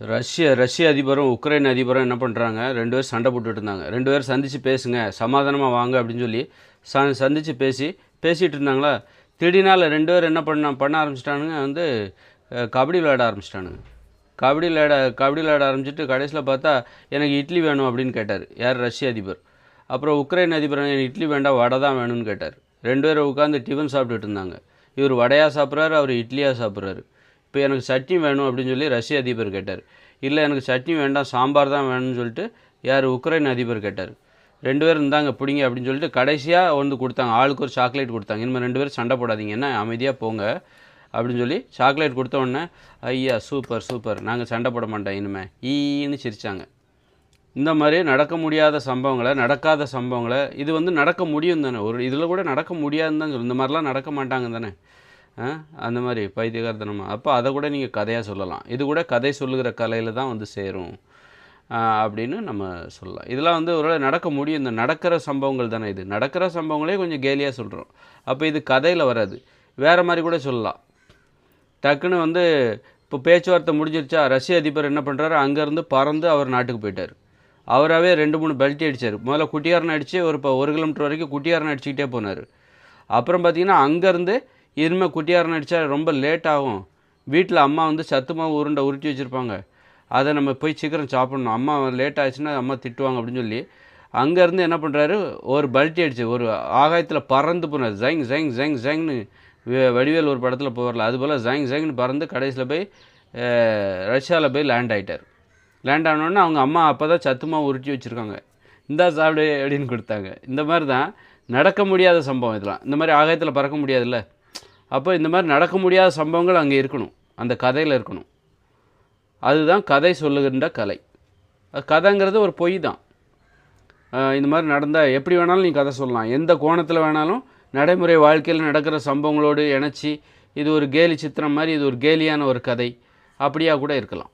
ரஷ்ய ரஷ்ய அதிபரும் உக்ரைன் அதிபரும் என்ன பண்ணுறாங்க ரெண்டு பேரும் சண்டை போட்டுட்டு இருந்தாங்க. ரெண்டு பேரும் சந்தித்து பேசுங்க. சமாதானமாக வாங்க அப்படின்னு சொல்லி ச சந்தித்து பேசி பேசிகிட்டு இருந்தாங்களா? திடீர்னால் ரெண்டு பேரும் என்ன பண்ண பண்ண ஆரம்பிச்சிட்டானுங்க. வந்து கபடி விளையாட ஆரம்பிச்சிட்டானுங்க. கபடி விளையாட கபடி விளையாட ஆரம்பிச்சிட்டு கடைசியில் பார்த்தா எனக்கு இட்லி வேணும் அப்படின்னு கேட்டார். யார்? ரஷ்ய அதிபர். அப்புறம் உக்ரைன் அதிபர் எனக்கு இட்லி வேண்டாம் வடை தான் வேணும்னு கேட்டார். ரெண்டு பேரும் உட்காந்து டிஃபன் சாப்பிட்டுட்டு இருந்தாங்க. இவர் வடையாக சாப்பிட்றாரு அவர் இட்லியாக சாப்பிட்றாரு. இப்போ எனக்கு சட்னி வேணும் அப்படின்னு சொல்லி ரஷ்ய அதிபர் கேட்டார். இல்லை எனக்கு சட்னி வேண்டாம் சாம்பார் தான் வேணும்னு சொல்லிட்டு யார்? உக்ரைன் அதிபர் கேட்டார். ரெண்டு பேரும் இருந்தாங்க பிடிங்க அப்படின்னு சொல்லிட்டு கடைசியாக வந்து கொடுத்தாங்க. ஆளுக்கு ஒரு சாக்லேட் கொடுத்தாங்க. இனிமேல் ரெண்டு பேரும் சண்டை போடாதீங்க என்ன? அமைதியாக போங்க அப்படின்னு சொல்லி சாக்லேட் கொடுத்த உடனே ஐயா சூப்பர் சூப்பர் நாங்கள் சண்டை போட மாட்டோம் இனிமேல் ஈன்னு சிரித்தாங்க இந்த மாதிரி நடக்க முடியாத சம்பவங்களை நடக்காத சம்பவங்களை இது வந்து நடக்க முடியும் தானே. ஒரு இதில் கூட நடக்க முடியாதுன்னு தான் இந்த மாதிரிலாம் நடக்க மாட்டாங்க தானே. அந்த மாதிரி பைத்தியகாரத்தனமாக அப்போ அதை கூட நீங்கள் கதையாக சொல்லலாம். இது கூட கதை சொல்லுகிற கலையில் தான் வந்து சேரும். அப்படின்னு நம்ம சொல்லலாம். இதெல்லாம் வந்து ஒரு நடக்க முடியும். இந்த நடக்கிற சம்பவங்கள் தானே இது. நடக்கிற சம்பவங்களே கொஞ்சம் கேலியாக சொல்கிறோம் அப்போ இது கதையில் வராது. வேறு மாதிரி கூட சொல்லலாம். டக்குன்னு வந்து இப்போ பேச்சுவார்த்தை முடிஞ்சிருச்சா ரஷ்ய அதிபர் என்ன பண்ணுறாரு அங்கேருந்து பறந்து அவர் நாட்டுக்கு போயிட்டார். அவராகவே ரெண்டு மூணு பெல்ட்டி அடிச்சார். முதல்ல குட்டியாரன் அடித்து ஒரு இப்போ ஒரு கிலோமீட்டர் வரைக்கும் குட்டியாரன் அடிச்சுக்கிட்டே போனார். அப்புறம் பார்த்தீங்கன்னா அங்கேருந்து இனிமேல் குட்டியாரம் அடித்தா ரொம்ப லேட் ஆகும். வீட்டில் அம்மா வந்து சத்து உருண்டை உருட்டி வச்சுருப்பாங்க. அதை நம்ம போய் சீக்கிரம் சாப்பிட்ணும். அம்மா லேட் ஆச்சுன்னா அம்மா திட்டுவாங்க அப்படின்னு சொல்லி. அங்கேருந்து என்ன பண்ணுறாரு ஒரு பல்ட்டி அடிச்சு ஒரு ஆகாயத்தில் பறந்து போனார். ஜைங் ஜைங் ஜைங் ஜைங்னு வே- வடிவேல் ஒரு படத்தில் போகிறல அதுபோல் ஜைங் ஜைங்னு பறந்து கடைசியில் போய் ரஷ்யாவில் போய் லேண்ட் ஆகிட்டார் லேண்ட் ஆனோடனே அவங்க அம்மா அப்போ தான் சத்துமாக உருட்டி வச்சுருக்காங்க. இந்தா சாப்பிடு அப்படின்னு கொடுத்தாங்க. இந்த மாதிரி தான் நடக்க முடியாத சம்பவம் இதெல்லாம். இந்த மாதிரி ஆகாயத்தில் பறக்க முடியாதுல்ல. அப்போ இந்த மாதிரி நடக்க முடியாத சம்பவங்கள் அங்கே இருக்கணும். அந்த கதையில் இருக்கணும். அதுதான் கதை சொல்லுகின்ற கலை. கதைங்கிறது ஒரு பொய் தான். இந்த மாதிரி நடந்தால் எப்படி வேணாலும் நீ கதை சொல்லலாம். எந்த கோணத்தில் வேணாலும் நடைமுறை வாழ்க்கையில் நடக்கிற சம்பவங்களோடு இணைச்சி இது ஒரு கேலி சித்திரம் மாதிரி இது ஒரு கேலியான ஒரு கதை. அப்படியா கூட இருக்கலாம்.